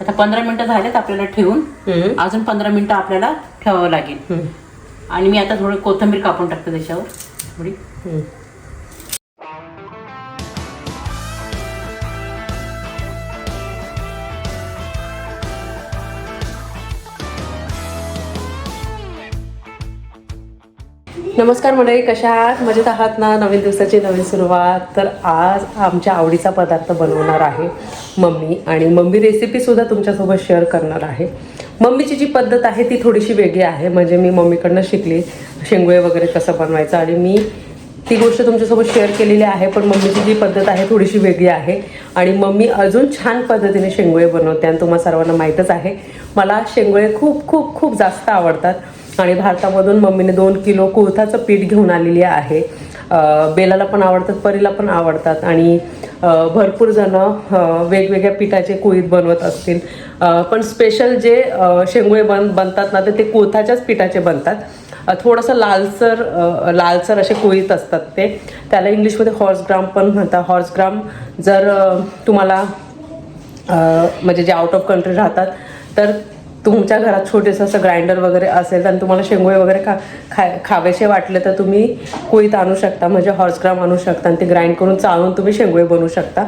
आता पंधरा मिनिटं झालेत आपल्याला ठेवून. अजून पंधरा मिनिटं आपल्याला ठेवावं लागेल. आणि मी आता थोडी कोथिंबीर कापून टाकते त्याच्यावर. थोडी. नमस्कार मंडळी कशा आहात? मजेत आहात ना? नवीन दिवसाची नवीन सुरुवात. तर आज आमच्या आवडीचा पदार्थ बनवणार आहे मम्मी आणि मम्मी रेसिपीसुद्धा तुमच्यासोबत शेअर करणार आहे. मम्मीची जी पद्धत आहे ती थोडीशी वेगळी आहे. म्हणजे मी मम्मीकडनं शिकली शेंगुळे वगैरे कसं बनवायचं आणि मी ती गोष्ट तुमच्यासोबत शेअर केलेली आहे पण मम्मीची जी पद्धत आहे थोडीशी वेगळी आहे. आणि मम्मी अजून छान पद्धतीने शेंगुळे बनवते आणि तुम्हाला सर्वांना माहीतच आहे. मला शेंगुळे खूप खूप खूप जास्त आवडतात. आणि भारतामधून मम्मीने दोन किलो कुळथाचं पीठ घेऊन आलेली आहे. बेलाला पण आवडतात परीला पण आवडतात. आणि भरपूर जणं वेगवेगळ्या पिठाचे कुळीत बनवत असतील. पण स्पेशल जे शेंगोळे शेंगुळे बन बनतात ना तर ते कुळथाच्याच पिठाचे बनतात. थोडंसं लालसर लालसर असे कोळीत असतात ते. त्याला इंग्लिशमध्ये हॉर्स ग्राम पण म्हणतात. हॉर्स ग्राम जर तुम्हाला म्हणजे जे आउट ऑफ कंट्री राहतात तर तुमच्या घरात छोटेसं असं ग्राइंडर वगैरे असेल आणि तुम्हाला शेंगोळे वगैरे खा खा खावेसे वाटले तर तुम्ही कोळीत आणू शकता म्हणजे हॉर्स ग्राम आणू शकता आणि ते ग्राइंड करून चाळून तुम्ही शेंगोळे बनवू शकता.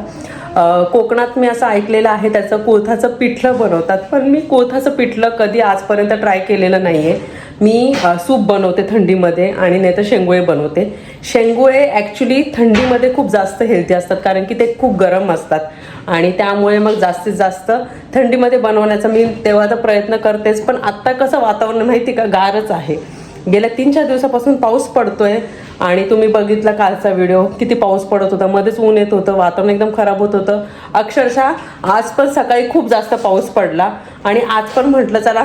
कोकणात मी असं ऐकलेलं आहे त्याचं कोथाचं पिठलं बनवतात पण मी कोथाचं पिठलं कधी आजपर्यंत ट्राय केलेलं नाही आहे मी सूप बनवते थंडीमध्ये आणि नाही तर शेंगोळे बनवते. शेंगोळे ॲक्च्युली थंडीमध्ये खूप जास्त हेल्दी असतात कारण की ते खूप गरम असतात. आणि त्यामुळे मग जास्तीत जास्त थंडीमध्ये बनवण्याचा मी तेव्हा तर प्रयत्न करतेच पण आत्ता कसं वातावरण माहिती का? गारच आहे. गेल्या तीन चार दिवसापासून पाऊस पडतोय आणि तुम्ही बघितला कालचा व्हिडिओ किती पाऊस पडत होता. मध्येच ऊन येत होतं वातावरण एकदम खराब होत होतं. अक्षरशः आज पण सकाळी खूप जास्त पाऊस पडला. आणि आज पण म्हटलं चला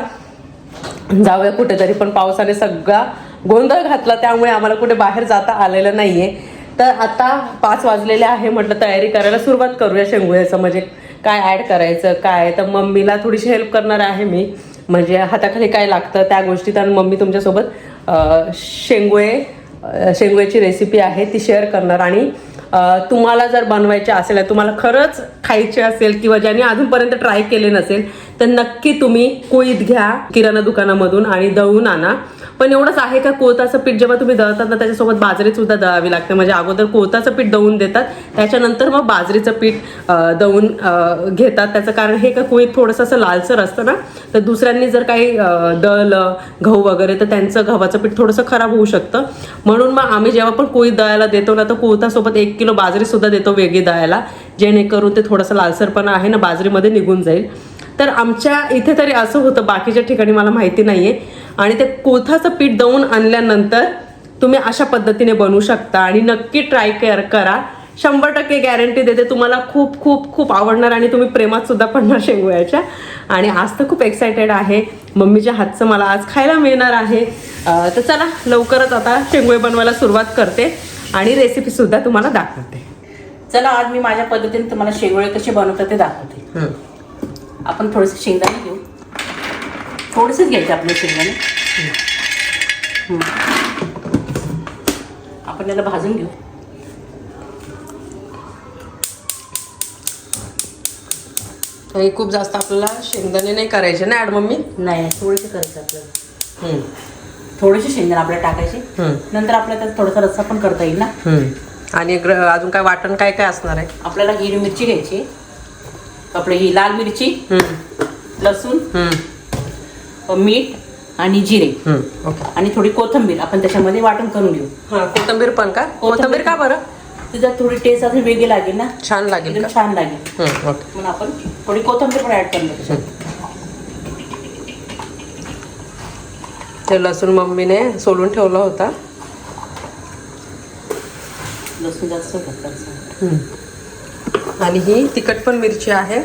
जाऊया कुठेतरी पण पावसाने सगळा गोंधळ घातला त्यामुळे आम्हाला कुठे बाहेर जाता आलेलं नाहीये. तर आता पाच वाजलेले आहे म्हटलं तयारी करायला सुरुवात करूया शेंगुळ्याचं म्हणजे काय ॲड करायचं काय? तर मम्मीला थोडीशी हेल्प करणार आहे मी. म्हणजे हाताखाली काय लागतं त्या गोष्टीत आणि मम्मी तुमच्यासोबत शेंगुळे शेंगुळ्याची रेसिपी आहे ती शेअर करणार आणि तुम्हाला जर बनवायचे असेल तुम्हाला खरंच खायचे असेल किंवा ज्यांनी अजूनपर्यंत ट्राय केले नसेल तर नक्की तुम्ही कोळीत घ्या किराणा दुकानामधून आणि दळून आणा. पण एवढंच आहे का कोळताचं पीठ जेव्हा तुम्ही दळतात ना त्याच्यासोबत बाजरी सुद्धा दळावी लागते. म्हणजे अगोदर कोळताचं पीठ दळून देतात त्याच्यानंतर मग बाजरीचं पीठ दळून घेतात. त्याचं कारण हे का कोळीत थोडंसं असं लालसर असतं ना तर दुसऱ्यांनी जर काही दळलं गहू वगैरे तर त्यांचं गव्हाचं पीठ थोडंसं खराब होऊ शकतं. म्हणून मग आम्ही जेव्हा पण कोळीत दळायला देतो ना तर कोळतासोबत एक किलो बाजरी सुद्धा देतो वेगळी दळायला जेणेकरून ते थोडंसं लालसरपणा आहे ना बाजरीमध्ये निघून जाईल. तर आमच्या इथे तरी असं होतं बाकीच्या ठिकाणी मला माहिती नाही आहे आणि ते कोथाचं पीठ दळून आणल्यानंतर तुम्ही अशा पद्धतीने बनवू शकता. आणि नक्की ट्राय कर करा. शंभर टक्के गॅरंटी देते. तुम्हाला खूप खूप खूप आवडणार आणि तुम्ही प्रेमात सुद्धा पडणार शेंगुळ्याच्या. आणि आज तर खूप एक्सायटेड आहे. मम्मीच्या हातचं मला आज खायला मिळणार आहे. तर चला लवकरच आता शेंगुळे बनवायला सुरुवात करते. आणि रेसिपी सुद्धा तुम्हाला दाखवते. चला आज मी माझ्या पद्धतीने तुम्हाला शेंगोळे कसे बनवतात ते दाखवते. आपण थोडेसे शेंगदाणे घेऊ. थोडेसेच घ्यायचे आपले शेंगदाणे. हम्म. आपण याला भाजून घेऊ. आणि खूप जास्त आपल्याला शेंगदाणे नाही करायचे ना ॲड मम्मी? नाही थोडेसे करायचे आपल्याला. थोडेसे शेंगदाणे आपल्याला टाकायचे. नंतर आपल्याला त्यात थोडासा रस्सा पण करता येईल ना. आणि अजून काय वाटण काय काय असणार आहे? आपल्याला हिरवी मिरची घ्यायची. आपली ही लाल मिरची लसूण मीठ आणि जिरे. ओके. आणि थोडी कोथिंबीर. आपण त्याच्यामध्ये वाटण करून घेऊ. कोथंबीर पण का? कोथंबीर का बरं? तिच्यात थोडी टेस्ट अजून वेगळी लागेल ना? छान लागेल छान लागेल. म्हणून आपण थोडी कोथिंबीर पण ऍड करणार ते लसूण मम्मीने सोलून ठेवला होता. लसूण जास्त आणि ही तिखट पण मिरची आहे.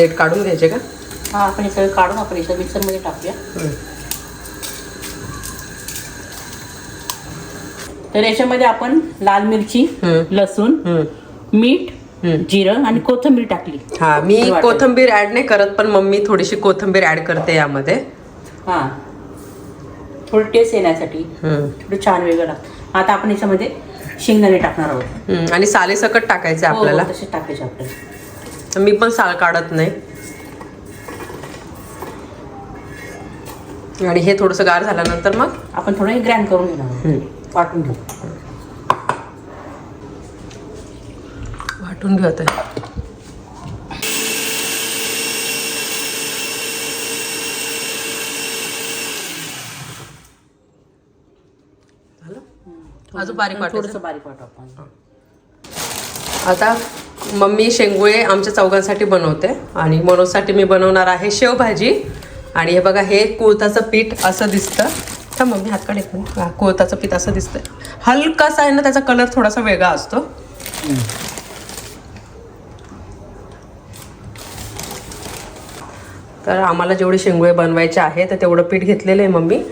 देठ काढून घ्यायचे का हा आपण हे सगळं काढून आपण याच्या मिक्सरमध्ये टाकूया तर याच्यामध्ये आपण लाल मिरची. लसूण. मीठ. जिरं आणि कोथिंबीर टाकली हा मी. कोथंबीर ऍड नाही करत पण मम्मी थोडीशी कोथंबीर ऍड करते यामध्ये हा थोडी टेस्ट येण्यासाठी. थोडं छान वेगळं लागतं आता आपण याच्यामध्ये शेंगदाणे टाकणार आहोत आणि सालेसकट टाकायचे हो, हो, आपल्याला तसे टाकायचे आपल्याला मी पण साल काढत नाही. आणि हे थोडंसं गार झाल्यानंतर मग आपण थोडं हे ग्रँड करून घेणार वाटून घेऊ. वाटून घेत आहे अजून बारीक? थोडंसं बारीक वाटू आपण. आता मम्मी शेंगुळे आमच्या चौघांसाठी बनवते आणि मनोजसाठी मी बनवणार आहे शेवभाजी. आणि हे बघा हे कुळथाचं पीठ असं दिसतं. तर मम्मी हात काढ एक मिनिट. हा कुळथाचं पीठ असं दिसतंय. हलकासा आहे ना त्याचा कलर थोडासा वेगळा असतो. तर आम्हाला जेवढे शेंगुळे बनवायचे आहे तर तेवढं पीठ घेतलेलं आहे मम्मी.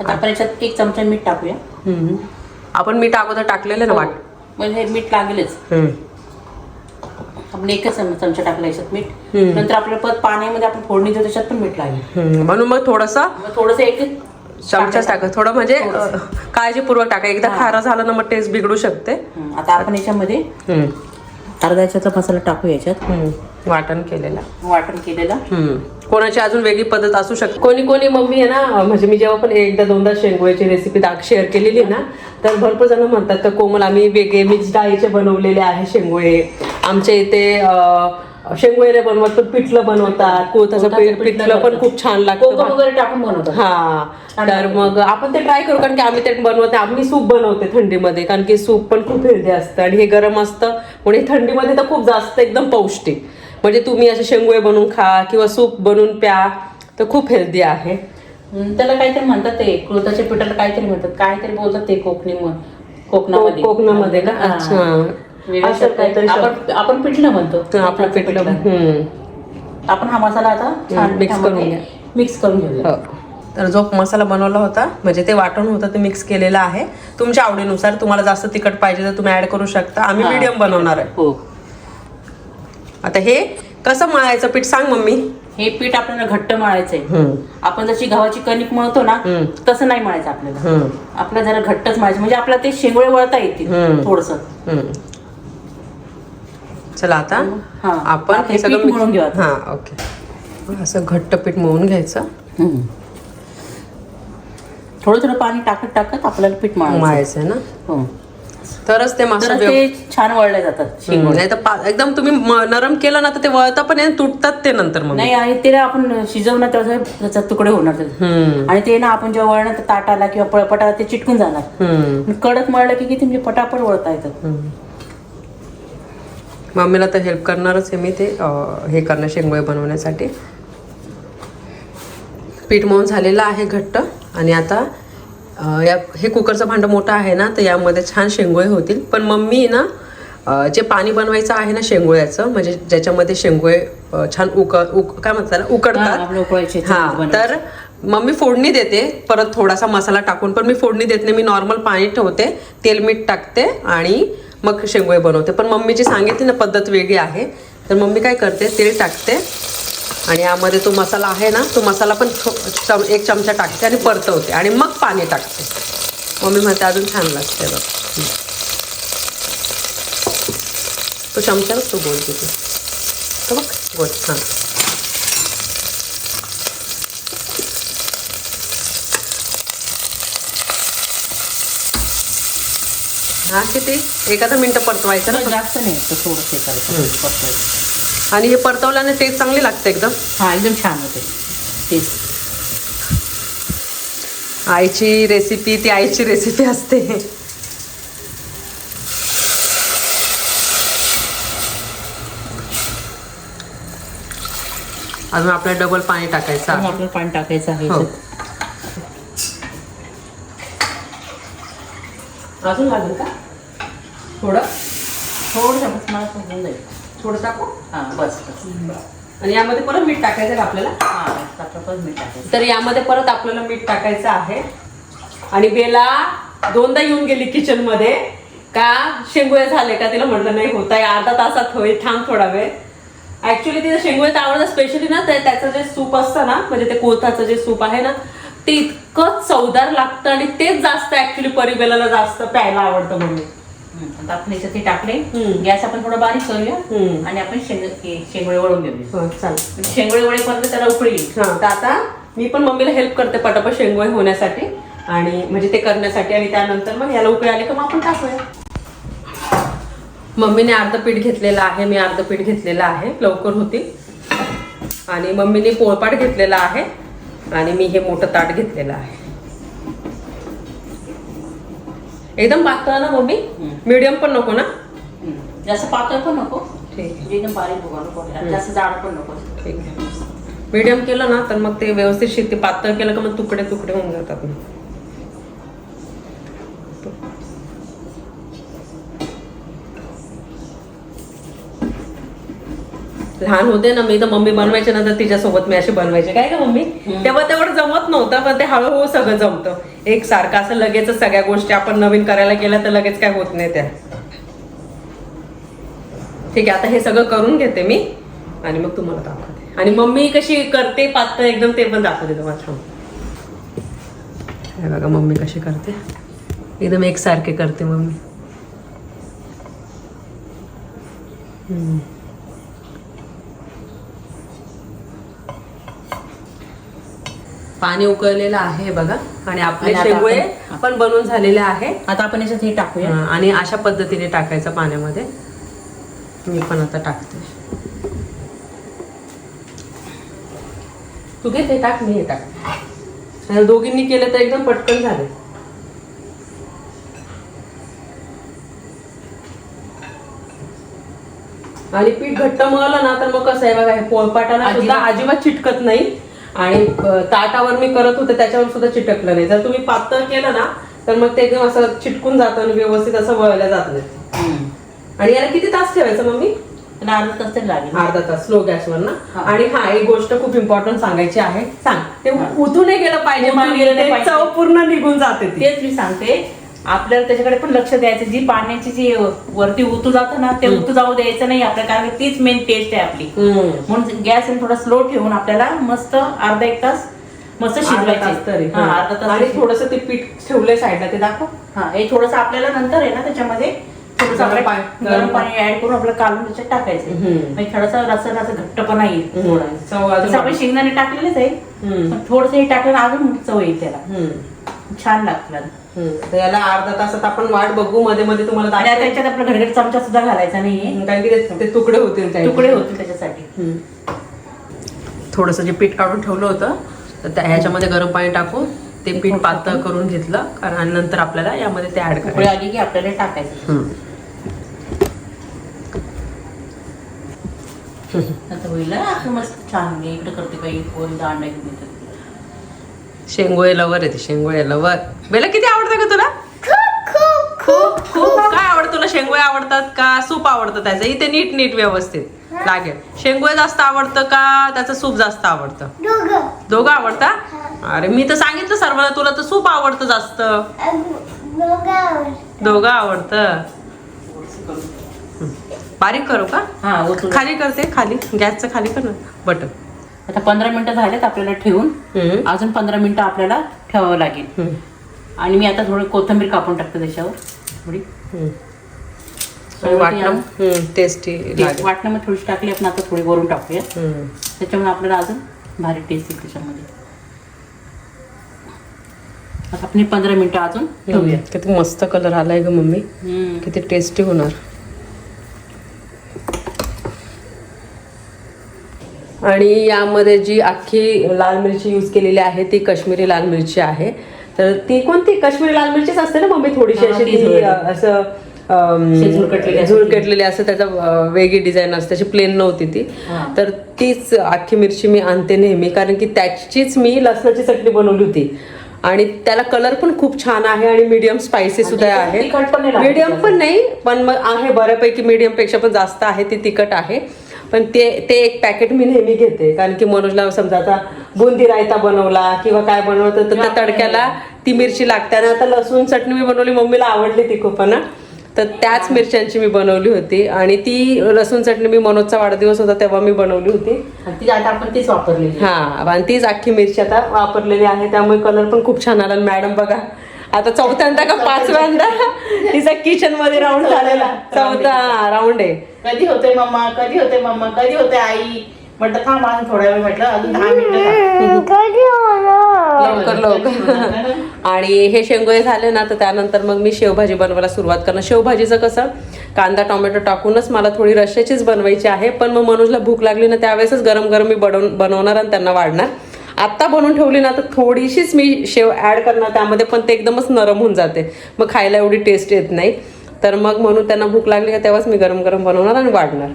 आता आपण याच्यात एक चमचा मीठ टाकूया. आपण मीठ अगोदर टाकलेलं ना वाट? म्हणजे हे मीठ लागेलच. आपण एकच चम- चमचा टाकला याच्यात मीठ. नंतर आपल्या परत पाण्यामध्ये आपण फोडणी देतो त्याच्यात पण मीठ लागेल हम्म. म्हणून मग थोडंसं मग थोडंसं एक चमचाच टाका थोडं म्हणजे. अ, काळजीपूर्वक टाका एकदा. खारं झालं ना मग टेस्ट बिघडू शकते हं, आता आपण याच्यामध्ये हम्म. अर्धा याच्यातला मसाला टाकू याच्यात हम्म. वाटण केलेलं वाटण केलेला हम्म. कोणाची अजून वेगळी पद्धत असू शकते. कोणी कोणी मम्मी आहे ना म्हणजे मी जेव्हा पण एकदा दोनदा शेंगोळ्याची रेसिपी दाग शेअर केलेली ना तर भरपूर जण म्हणतात का कोमल आम्ही वेगळे मिक्स डाळीचे बनवलेले आहे शेंगोळे. आमच्या इथे शेंगोळे बनवत पण पिठलं बनवतात. कोथाचं कोथाचं पीठ पिठलं पण. खूप छान लागतं वगैरे टाकून बनवतात. हा. तर. मग आपण ते ट्राय करू कारण की आम्ही ते बनवत. आम्ही सूप बनवते थंडीमध्ये कारण की सूप पण खूप हेल्दी असतं आणि हे गरम असतं. आणि थंडीमध्ये तर खूप जास्त एकदम पौष्टिक. म्हणजे तुम्ही असे शेंगुळे बनवून खा किंवा सूप बनवून प्या तर खूप हेल्दी आहे हं, त्याला काहीतरी म्हणतात ते कृताच्या पिठाला काहीतरी म्हणतात काहीतरी बोलतात ते कोकणी म- कोकणामध्ये कोकणामध्ये? हा. अच्छा. काहीतरी. आपण आपण पिठलं म्हणतो आपलं पिठलं हम्म. आपण हा मसाला आता छान mix करून. मिक्स करून घेऊया हो. तर जो मसाला बनवला होता म्हणजे ते वाटण होतं ते मिक्स केलेलं आहे तुमच्या आवडीनुसार तुम्हाला जास्त तिखट पाहिजे तर तुम्ही ऍड करू शकता आम्ही. मीडियम बनवणार आहे हो आता हे कसं मळायचं पीठ सांग मम्मी हे पीठ आपल्याला घट्ट मळायचंय. आपण जशी गव्हाची कणिक मळतो ना. तसं नाही मळायचं आपल्याला हम्म. आपलं जरा घट्टच मळायचं म्हणजे आपल्याला ते शेंगोळे वळता येतील. थोडस. चला आता हा. आपण हे सगळं मळून घेऊ. हा ओके असं घट्ट पीठ मळून घ्यायचं थोडं थोडं पाणी टाकत टाकत आपल्याला पीठ मळायचं ना हो. तरच ते तर मसाला ते छान वळले जातात शेंगोळे. नाही तर एकदम तुम्ही नरम केलं ना तर ते वळता पण तुटतात ते नंतर मग. नाही आणि ते ना आपण शिजवणार तेव्हा त्याचा तुकडे होणार. आणि ते ना आपण जेव्हा वळणार ताटाला किंवा पळपटाला ते चिटकून जाणार. कडक मळलं की किती म्हणजे पटापट वळता येतात. मम्मीला तर हेल्प करणारच आहे मी ते हे करणं शेंगोळे बनवण्यासाठी. पीठ मळून झालेलं आहे घट्ट. आणि आता या हे कुकरचं भांडं मोठं आहे ना तर यामध्ये छान शेंगोळे होतील. पण मम्मी ना जे पाणी बनवायचं आहे ना शेंगोळ्याचं म्हणजे ज्याच्यामध्ये शेंगोळे छान उक उक काय म्हणतात उकडतात. हा तर मम्मी फोडणी देते. परत थोडासा मसाला टाकून पण मी फोडणी देत नाही. मी नॉर्मल पाणी ठेवते तेल मीठ टाकते आणि मग शेंगोळे बनवते. पण मम्मीची सांगितली ना पद्धत वेगळी आहे. तर मम्मी काय करते तेल टाकते. आणि यामध्ये तो मसाला आहे ना तो मसाला पण थो- चम एक चमचा टाकते आणि परतवते आणि मग पाणी टाकते. मम्मी म्हणते अजून छान लागते बघ. तो चमचाच तो गोल तिथे तो बघ गोल हां. हा किती? एखादं मिनटं परतवायचं ना? जास्त नाही करायचं परतायचं. आणि हे परतवल्याने टेस्ट चांगली लागते एकदम. हा एकदम छान होते. आईची रेसिपी ती आईची रेसिपी असते. अजून आपल्याला डबल पाणी टाकायचं आणि आहे. आपलं पाणी टाकायचं आहे. हो. अजून लागेल का? थोडं? होऊन जाईल थोडं टाकू? हा बस बस. आणि यामध्ये परत मीठ टाकायचं का आपल्याला? हा मीठ टाकायचं. तर यामध्ये परत आपल्याला मीठ टाकायचं आहे. आणि बेला दोनदा येऊन गेली किचनमध्ये का शेंगुळे झाले का तिला म्हटलं नाही होत आहे अर्धा तासात होईल थांब थोडा वेळ. ऍक्च्युली तिला शेंगुळे तर आवडतं स्पेशली ना ते- त्याचं जे सूप असतं ना म्हणजे ते कोथाचं जे सूप आहे ना ते इतकं चवदार लागतं आणि तेच जास्त ऍक्च्युली परिबेलाला जास्त प्यायला आवडतं हम्म, आता आपण याच्यात हे टाकले. हम्म. गॅस आपण थोडा बारीक करूया हम्म. आणि आपण शेंग हे शेंगोळे वळून घेऊया. हा चालेल. म्हणजे शेंगोळे वळेपर्यंत त्याला उकळी. येईल हा. तर आता मी पण मम्मीला हेल्प करते पटापट शेंगोळे होण्यासाठी आणि म्हणजे ते करण्यासाठी आणि त्यानंतर मग याला उकळी आले का मग आपण टाकूया. मम्मीने अर्ध पीठ घेतलेलं आहे मी अर्ध पीठ घेतलेलं आहे लवकर होतील. आणि मम्मीने पोळपाट घेतलेला आहे आणि मी हे मोठं ताट घेतलेलं आहे. एकदम पातळ ना मम्मी. मीडियम पण नको ना. जास्त पातळ पण नको. ठीक आहे. म्हणजे एकदम बारीक बघा नको. आणि जास्त जाड पण नको. ठीक आहे. मीडियम केलं ना तर मग ते व्यवस्थित शिजते पातळ केलं का मग तुकडे तुकडे होऊन जातात लहान होते ना मी तर मम्मी बनवायचे ना तर तिच्यासोबत मी असे बनवायचे. काय का मम्मी? तेव्हा तेवढं जमत नव्हतं पण ते हळूहळू सगळं जमतं. एक सारखं असं लगेच सगळ्या गोष्टी आपण नवीन करायला गेल्या तर लगेच काय होत नाही त्या. ठीक आहे आता हे सगळं करून घेते मी आणि मग तुम्हाला दाखवते. आणि मम्मी कशी करते पातळ एकदम ते पण दाखवते तुम्हाला हे बघा मम्मी कशी करते. एकदम एकसारखे करते मम्मी. पाणी उकळलेलं आहे बघा. आणि आपले आणि आता शेंगोळे आपण- पण बनवून झालेले आहे. आता आपण याच्यात हे टाकूया. हा, आणि अशा पद्धतीने टाकायचं पाण्यामध्ये. मी पण आता टाकते. तू घे ते टाक मी हे टाक. आणि दोघींनी केले तर एकदम पटकन झाले. आणि पीठ घट्ट मळलं ना तर मग कसं आहे बघा हे पोळपाटाला सुद्धा अजिबात चिटकत नाही. आणि ताटावर मी करत होते त्याच्यावर सुद्धा चिटकलं नाही. जर तुम्ही पातळ केलं ना तर मग ते एकदम असं चिटकून जातं आणि व्यवस्थित असं वळलं जात नाही. आणि याला किती तास ठेवायचं मम्मी? अर्धा तास तरी लागेल. अर्धा तास स्लो गॅसवर ना. आणि हा एक गोष्ट खूप इम्पॉर्टंट सांगायची आहे. सांग. ते. उतू नाही गेलं पाहिजे. चव पूर्ण निघून जाते तेच मी सांगते. आपल्याला त्याच्याकडे पण लक्ष द्यायचं जी पाण्याची जी वरती उतू जातं ना ते उतू जाऊ द्यायचं नाही आपल्याला कारण की तीच मेन टेस्ट आहे आपली. म्हणून गॅस थोडा स्लो ठेवून आपल्याला मस्त अर्धा एक तास मस्त शिजवायचे अर्धा तास आणि थोडस ते पीठ ठेवलंय साईडला ते दाखव. हा हे थोडंस आपल्याला नंतर आहे ना त्याच्यामध्ये थोडंसं गरम आपलं पाणी- ऍड करून आपल्याला काढून त्याच्यात टाकायचं. म्हणजे थोडासा रसा रसा घट्टपणा येईल. आपण शेंगदाणे टाकलेलेच आहे. थोडस हे टाकलं अजून चव येईल त्याला. छान लागतं. तर याला अर्धा तासात आपण वाट बघू मध्ये मध्ये तुम्हाला आणि आता दाखवते. याच्यात आपला घडघड चमचा सुद्धा घालायचा नाहीये. कारण की ते- ते तुकडे होतील त्याचे. तुकडे होतील त्याच्यासाठी. हम्म. थोडंसं जे पीठ काढून ठेवलं होतं तर त्या ह्याच्यामध्ये गरम पाणी टाकून ते पीठ पातळ करून घेतलं कारण आणि नंतर आपल्याला यामध्ये ते ऍड उकळी करायचं. आली की आपल्याला हे टाकायचं. हम्म. आता होईल ना असं मस्त छान. मी इकडे करते काही पोळी अंडा घेऊन येतात. शेंगोळे लवर येते शेंगोळे लवर. बेला किती आवडतं का तुला? खूप खूप काय आवडतं तुला? शेंगोळे आवडतात का? सूप आवडतं त्याचं? इथे नीट नीट व्यवस्थित लागेल. शेंगोळे जास्त आवडतं का? त्याचं सूप जास्त आवडतं. दोघं. दोघं आवडतं? अरे मी तर सांगितलं सर्वांना तुला तर सूप आवडतं जास्त. दोघं दोघं आवडतं. बारीक करू का? हा खाली करते खाली. गॅसचं खाली कर ना. बटन. आता पंधरा मिनिटं झालेत आपल्याला ठेवून. अजून पंधरा मिनिटं आपल्याला ठेवावं लागेल. आणि मी आता थोडी कोथिंबीर कापून टाकते त्याच्यावर. थोडी. वाटणं? टेस्टी वाटणामध्ये थोडीशी टाकली आपण आता थोडी वरून टाकूया. त्याच्यामुळे आपल्याला अजून भारी टेस्ट येईल त्याच्यामध्ये. आता आपण पंधरा मिनिटं अजून ठेवूया. किती मस्त कलर आलाय ग मम्मी. किती टेस्टी होणार. आणि यामध्ये जी अख्खी लाल मिरची यूज केलेली आहे ती काश्मीरी लाल मिरची आहे. तर ती कोणती? काश्मीरी लाल मिरचीच असते ना मम्मी थोडीशी अशी असं अशी. झुरकटलेली असते त्याचा वेगळी डिझाईन असते त्याची प्लेन नव्हती ती. तर तीच अख्खी मिरची मी आणते नेहमी कारण की त्याचीच मी लसणाची चटणी बनवली होती. आणि त्याला कलर पण खूप छान आहे आणि मीडियम स्पायसी सुद्धा आहे. मीडियम. पण नाही पण मग आहे बऱ्यापैकी मीडियमपेक्षा पण जास्त आहे ती तिखट आहे. पण ते ते एक पॅकेट मी नेहमी घेते. कारण की मनोजला समजा आता बुंदी रायता बनवला किंवा काय बनवलं तर त्या तडक्याला ती मिरची लागते. आणि आता लसूण चटणी मी बनवली मम्मीला आवडली ती खूप ना? तर त्याच मिरच्यांची मी बनवली होती. आणि ती लसूण चटणी मी मनोजचा वाढदिवस होता तेव्हा मी बनवली होती. आणि ती आता आपण तीच वापरलेली हा आणि तीच अख्खी मिरची आता वापरलेली आहे. त्यामुळे कलर पण खूप छान आला. मॅडम बघा आता चौथ्यांदा का पाचव्यांदा तिचा किचनमध्ये राऊंड झालेला. चौथा राऊंड आहे. कधी होते मम्मा? कधी होते मम्मा? कधी होते आई? म्हटलं थांब अजून थोड्या वेळ म्हटलं अजून दहा मिनिटं लवकर लवकर. आणि हे शेंगोळे झाले ना तर त्यानंतर मग मी शेवभाजी बनवायला सुरुवात करणार. शेवभाजीचं कसं कांदा टोमॅटो टाकूनच मला थोडी रश्याचीच बनवायची आहे पण मग मनोजला भूक लागली ना त्यावेळेसच गरम गरम मी बनवून बनवणार आणि त्यांना वाढणार. आत्ता बनवून ठेवली ना तर थोडीशीच मी शेव ॲड करणार त्यामध्ये पण ते एकदमच नरम होऊन जाते. मग खायला एवढी टेस्ट येत नाही. तर मग म्हणून त्यांना भूक लागली का तेव्हाच मी गरम गरम बनवणार आणि वाढणार.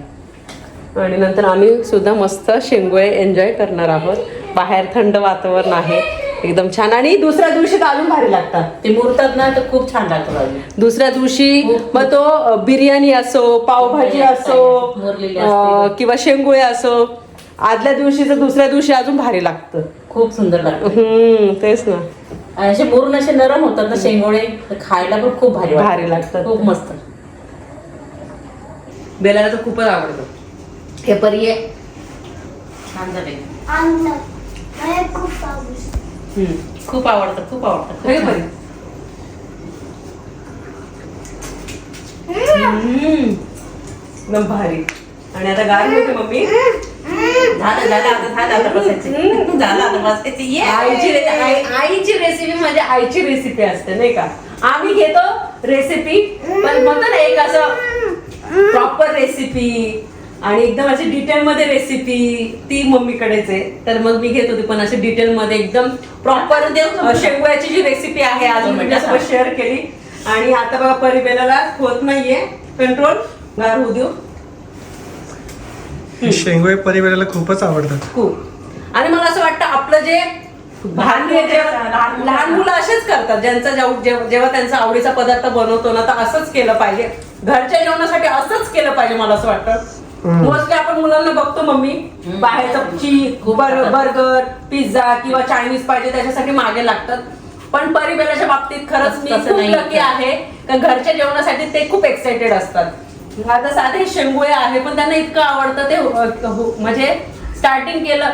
आणि नंतर आम्ही सुद्धा मस्त शेंगोळे एन्जॉय करणार आहोत. बाहेर थंड वातावरण आहे. एकदम छान. आणि दुसऱ्या दिवशी तर अजून भारी लागतात. ते मुरतात ना तर खूप छान लागतं भाजी दुसऱ्या दिवशी मग तो बिर्याणी असो पावभाजी असो किंवा शेंगोळे असो आदल्या दिवशी तर दुसऱ्या दिवशी अजून भारी लागतं. खूप सुंदर लागतं. हम्म तेच ना. आणि असे मुरून असे नरम होतात ना शेंगोळे तर खायला पण खूप भारी वाटतं. भारी लागतात. खूप मस्त. बेलाला तर खूपच आवडतं. हे परी आहे छान झाले. आणलं मला खूप आवडतं. हम्म. खूप आवडतं खूप आवडतं. हे खूप परी. छान. हम्म. एकदम भारी. आणि आता गार होते मम्मी. झालं झालं आता झालं आता बसायचं. झालं आता बसायचं. ये. आईची रे- आई- आईची रेसिपी म्हणजे आईची रेसिपी असते नाही का? आम्ही घेतो रेसिपी पण म्हणतो ना एक असं प्रॉपर रेसिपी आणि एकदम अशी डिटेल मध्ये रेसिपी ती मम्मीकडेच आहे. तर मग मी घेत होती पण अशी डिटेल मध्ये एकदम प्रॉपर शेंगुळ्याची जी रेसिपी आहे आज मी तुमच्यासोबत शेअर केली. आणि आता बघा परिबेलाला होत नाहीये. कंट्रोल गार होऊ देऊ. शेंगोळे परिवाराला खूपच आवडतात. खूप. आणि मला असं वाटतं आपलं जे भारतीय जे लहान मुलं असेच करतात ज्यांचा जेव- जेव- जेव्हा त्यांचा आवडीचा पदार्थ बनवतो ना तर असंच केलं पाहिजे. घरच्या जेवणासाठी असंच केलं पाहिजे मला असं वाटतं. मोस्टली आपण मुलांना बघतो मम्मी बाहेरचं चीज बर्गर पिझ्झा किंवा चायनीज पाहिजे त्याच्यासाठी मागे लागतात. पण परिवाराच्या बाबतीत खरंच मी तसं खूप नाही. लकी आहे का घरच्या जेवणासाठी ते खूप एक्साइटेड असतात. आता साधे शेंगोळे आहे पण त्यांना इतकं आवडतं ते हो, म्हणजे स्टार्टिंग केलं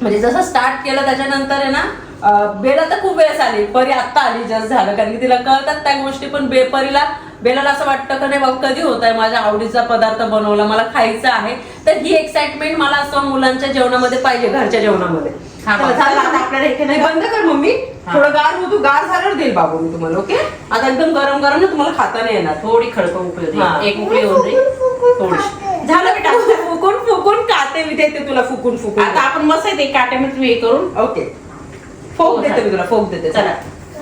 म्हणजे जसं स्टार्ट केलं त्याच्यानंतर आहे ना बेला तर खूप वेळेस आली परी आत्ता आली जस्ट झालं कारण की तिला कळतात त्या गोष्टी पण बेपरीला बेलाला असं वाटतं का नाही बाबा कधी होत आहे माझ्या आवडीचा पदार्थ बनवला मला खायचा आहे. तर ही एक्साइटमेंट मला असं मुलांच्या जेवणामध्ये पाहिजे घरच्या जेवणामध्ये. चला, बस. झालं आता आपल्याला हे नाही बंद कर मम्मी. थोडं गार होतो गार झाल्यावर देईल बाबू मी तुम्हाला ओके? आता एकदम गरम गरम ना तुम्हाला खाता नाही येणार. थोडी खडक उकळी हा. एक उकळी होऊन जाईल थोडीशी. झालं बेटा. फुकून फुकून खाते मी देते तुला फुकून फुकून. आता आपण मस्त आहे ते काट्यामध्ये हे करून ओके. फोक हो, देते मी. तुला फोक देते. चला.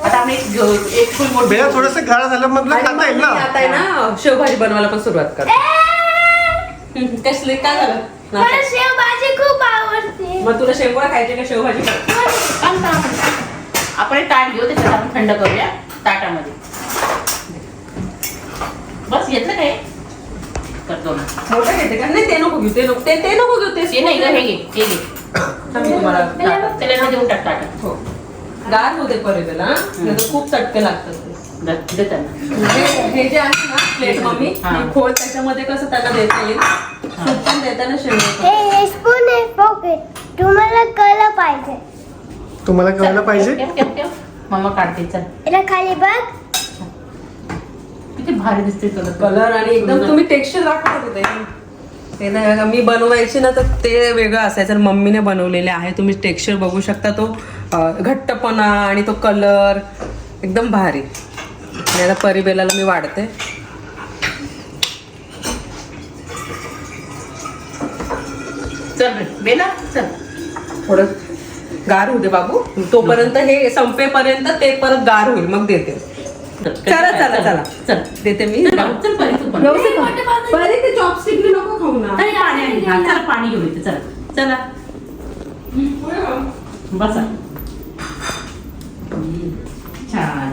आता आपण एक फुल मोठी बेला थोडस गाळ झालं मग आणि खाता मग येईल मी ना? आता आहे ना शेवभाजी बनवायला पण सुरुवात कर कसले? काय झालं? मला? शेवभाजी खूप आवडते. मग तुला शेवभाजी खायची का शेवभाजी? थांब, थांब, थांब. आपण एक ताट घेऊ त्याच्यात आपण थंड करूया ताटामध्ये. बस घेतलं काय करतो ना. मोठं घेते का? नाही ते नको घेऊ ते नको ते ते नको घेऊ ते ते नाही ग हे घे हे घे. थांब मी तुम्हाला ताटात. त्याला देऊन टाक ताटात. हो. गार होते परिवेला नाही तर खूप चटके लागतात. द- त्यांना हे हे जे आहे ना प्लेट मम्मी हा. हे खोल त्याच्यामध्ये कसं त्यांना देता येईल? सूप पण देताना शेंगदाणे हे हे स्पून आहे पॉकेट तुम्हाला कळलं पाहिजे. तुम्हाला कळलं पाहिजे? ठेव, ठेव, ठेव. मम्मा काढते चल. याला खाली बघ. किती भारी दिसते कलर कलर आणि एकदम तुम्ही टेक्स्चर दाखवत होते. ते नाही बघा, मी बनवायची ना तर ते वेगळं असायचं आणि मम्मीने बनवलेले आहे. तुम्ही टेक्स्चर बघू शकता तो अं, घट्टपणा आणि तो कलर एकदम भारी. आणि आता परिबेलाला मी वाढते. चल बेला चल. थोडं गार होऊ दे बाबू. तोपर्यंत हे संपेपर्यंत ते परत गार होईल मग देते. चला चला चला चल. देते मी. चल परी तू पण. व्यवस्थित खा. परी ते चॉपस्टिकने नको खाऊ ना. पाणी आहे. हा, चला पाणी घेऊन येते चला. चला. बसा. छान.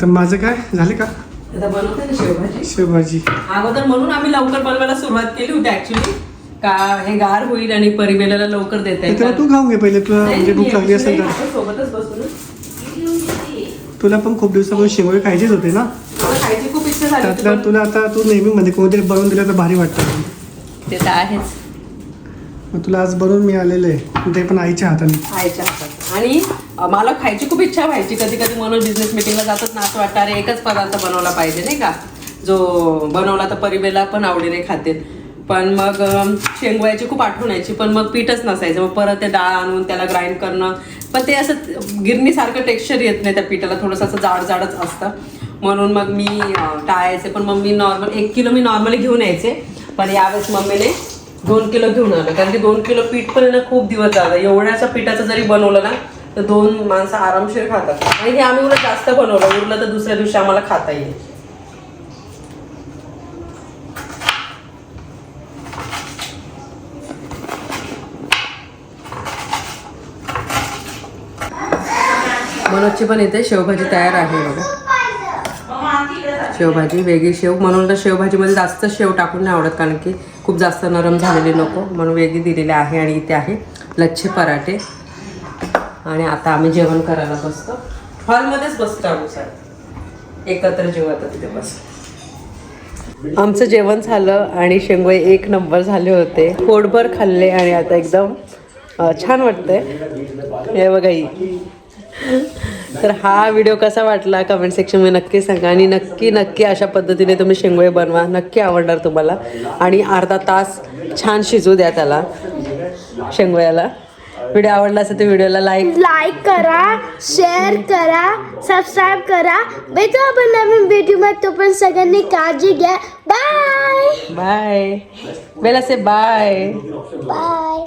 आता माझं काय? झाले का? आता बनवते ना शेवभाजी. शेवभाजी. अगोदर म्हणून आम्ही लवकर बनवायला सुरुवात केली होती ऍक्च्युली का हे गार होईल आणि परिमेलाला लवकर देता येईल. तर तू खाऊन घे पहिले तुला म्हणजे भूक लागली असेल तर. सोबतच बसून. तुला पण खूप दिवसापासून शेवळे खायचेच होते ना? खायची खूप इच्छा झाली तुला आता तू नेहमी मध्ये कोणतरी बनवून दिलं तर भारी वाटतं. ते तर आहेच. मग तुला आज बनवून मी आलेलं आहे. ते पण आईच्या हाताने. हातात आणि मला खायची खूप इच्छा व्हायची. कधी कधी म्हणून बिझनेस मिटिंगला जातात ना असं वाटतं अरे एकच पदार्थ बनवला पाहिजे नाही का? जो बनवला तर परिबेला पण आवडीने खाते. पण मग शेंगवायची खूप आठवण यायची पण मग पीठच नसायचं. मग परत ते डाळ आणून त्याला ग्राइंड करणं. पण ते असं गिरणीसारखं टेक्स्चर येत नाही त्या पिठाला. थोडंसं असं जाड जाडच असतं. म्हणून मग मी टाळायचे. पण मग मी नॉर्मल एक किलो मी नॉर्मली घेऊन यायचे. पण यावेळेस मम्मीने दोन किलो घेऊन आलं. कारण की दोन किलो पीठ पण ना खूप दिवस जातं. एवढ्याच्या पिठाचं जरी बनवलं ना तर दोन माणसं आरामशीर खातात. आणि हे आम्ही उलट जास्त बनवलं. उरलं तर दुसऱ्या दिवशी आम्हाला खाता येईल. मनोजची पण इथे शेवभाजी तयार आहे बघा. शेवभाजी वेगळी शेव. म्हणून तर शेवभाजीमध्ये जास्त शेव टाकून नाही आवडत कारण की खूप जास्त नरम झालेली नको. म्हणून वेगळी दिलेली आहे आणि इथे आहे लच्छे पराठे. आणि आता आम्ही जेवण करायला बसतो. हॉलमध्येच बसतो आम्ही सर. एकत्र जेवत तिथे बस आमचं जेवण झालं आणि शेंगोळे एक नंबर झाले होते. पोटभर खाल्ले आणि आता एकदम छान वाटतंय. हे बघाई तर हा व्हिडिओ कसा वाटला? कमेंट सेक्शनमध्ये नक्की सांगा आणि नक्की नक्की अशा पद्धतीने तुम्ही शेंगोळे बनवा. नक्की आवडणार तुम्हाला. आणि अर्धा तास छान शिजू द्या त्याला शेंगोळ्याला. व्हिडिओ आवडला असेल तर व्हिडिओला लाईक लाईक करा शेअर करा सबस्क्राईब करा. भेटू आपण नवीन व्हिडिओमध्ये तो पण सगळ्यांनी काळजी घ्या. बाय बाय बेला से बाय बाय